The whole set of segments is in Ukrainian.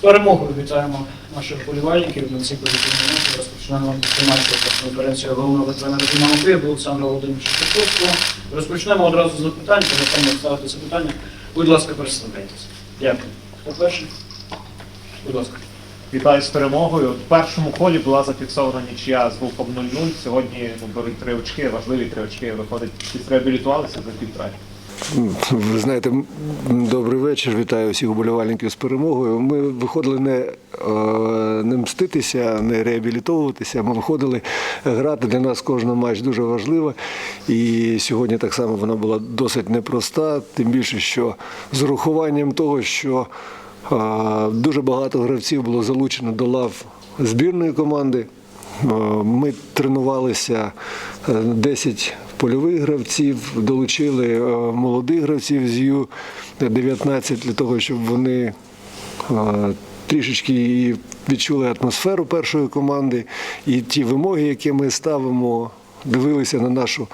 перемогою вітаємо наших вболівальників на цій позитивній ноті. Розпочнемо інформацію конференцію головного тренера Динамо Київ Олександра Володимировича Петровського. Розпочнемо одразу з запитань, перед тим, ставити запитання. Будь ласка, представляйтеся. Дякую. Хто перший? Будь ласка. Вітаю з перемогою. В першому колі була зафіксована нічия з рухом 0-0. Сьогодні ну, беруть три очки, важливі три очки. Виходить, реабілітувалися за півтора. Ви знаєте, добрий вечір. Вітаю всіх вболівальників з перемогою. Ми виходили не, е, не мститися, не реабілітовуватися. Ми виходили грати. Для нас кожен матч дуже важлива. І сьогодні так само вона була досить непроста, тим більше, що з урахуванням того, що е, дуже багато гравців було залучено до лав збірної команди. Е, Ми тренувалися е, 10 польових гравців, долучили е, молодих гравців з Ю-19 для того, щоб вони е, трішечки відчули атмосферу першої команди і ті вимоги, які ми ставимо, дивилися на нашу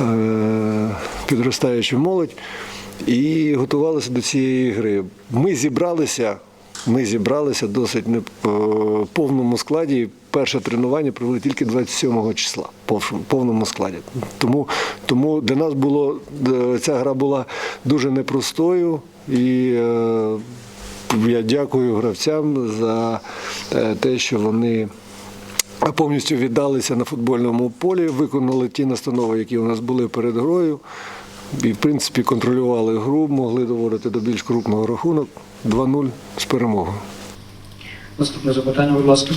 е, підростаючу молодь і готувалися до цієї гри. Ми зібралися. Ми зібралися досить не в повному складі. Перше тренування провели тільки 27 числа, в повному складі. Тому, тому для нас було е, ця гра була дуже непростою, і е, я дякую гравцям за е, те, що вони повністю віддалися на футбольному полі, виконали ті настанови, які у нас були перед грою. І, в принципі, контролювали гру, могли доводити до більш крупного рахунок 2-0 з перемогою. Наступне запитання, будь ласка.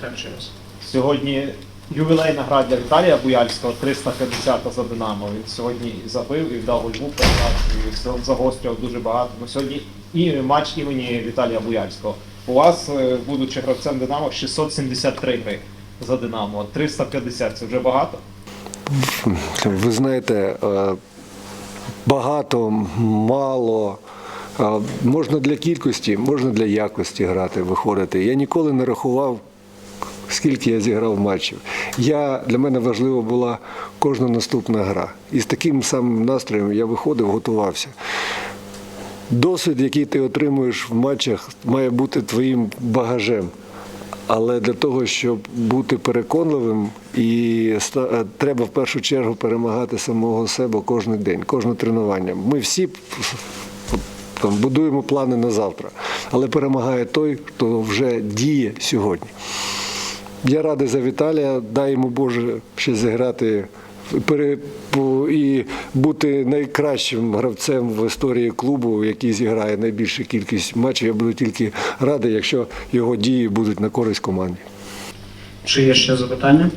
Так, ще раз. Сьогодні ювілейна гра для Віталія Буяльського, 350 за Динамо. Він сьогодні і забив, і вдав гольбу передав, і загострював дуже багато. Ну, сьогодні і матч імені Віталія Буяльського. У вас, е, будучи гравцем Динамо, 673 гри за Динамо. 350 це вже багато. Ви знаєте, е, багато, мало. Можна для кількості, можна для якості грати, виходити. Я ніколи не рахував, скільки я зіграв матчів. Я, для мене важлива була кожна наступна гра. І з таким самим настроєм я виходив, готувався. Досвід, який ти отримуєш в матчах, має бути твоїм багажем. Але для того, щоб бути переконливим, і е, треба в першу чергу перемагати самого себе кожен день, кожне тренування. Ми всі там, будуємо плани на завтра, але перемагає той, хто вже діє сьогодні. Я радий за Віталія, дай йому Боже ще зіграти і бути найкращим гравцем в історії клубу, який зіграє найбільшу кількість матчів. Я буду тільки радий, якщо його дії будуть на користь команді. Чи є ще запитання?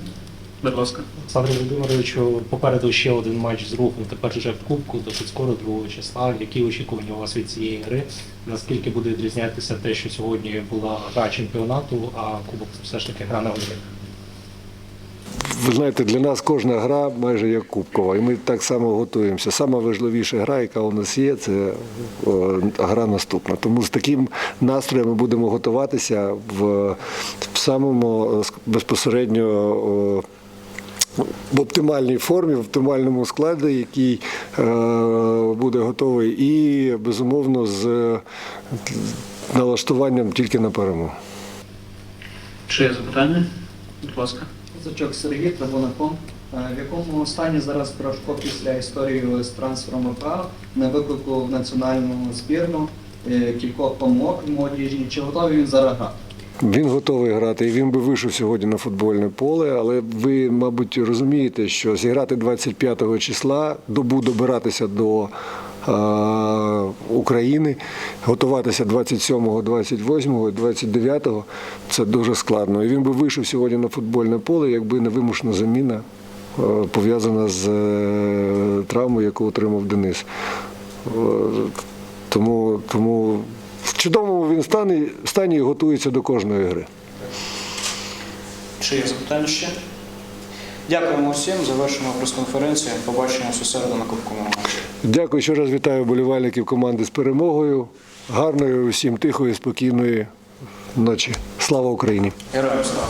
Будь ласка. Олександру Володимировичу, попереду ще один матч з рухом, тепер вже в Кубку, досить скоро 2 числа. Які очікування у вас від цієї гри? Наскільки буде відрізнятися те, що сьогодні була гра чемпіонату, а Кубок все ж таки гра на виліт? Ви знаєте, для нас кожна гра майже як кубкова, і ми так само готуємося. Сама важливіша гра, яка у нас є, це гра наступна. Тому з таким настроєм ми будемо готуватися в, самому безпосередньо. в оптимальній формі, в оптимальному складі, який е, буде готовий, і безумовно з налаштуванням тільки на перемогу. Чи є запитання? Будь ласка. Зачок Сергій Трибунаком. Е, В якому стані зараз Порошко після історії з трансфером на виклику в національну збірну е, кількох помилок в молодіжній? Чи готовий він зараз грати? Він готовий грати, і він би вийшов сьогодні на футбольне поле. Але ви, мабуть, розумієте, що зіграти 25 числа, добу добиратися до України, готуватися 27, 28, 29 це дуже складно. І він би вийшов сьогодні на футбольне поле, якби не вимушена заміна е, пов'язана з е, травмою, яку отримав Денис. Е, Тому, тому в чудовому він стані, стані готується до кожної гри. Чи є запитання ще? Дякуємо всім. Завершимо прес-конференцію. Побачимося у середу на Кубковому матчі. Дякую, ще раз вітаю болівальників команди з перемогою. Гарної усім тихої, спокійної ночі. Слава Україні! Героям слава!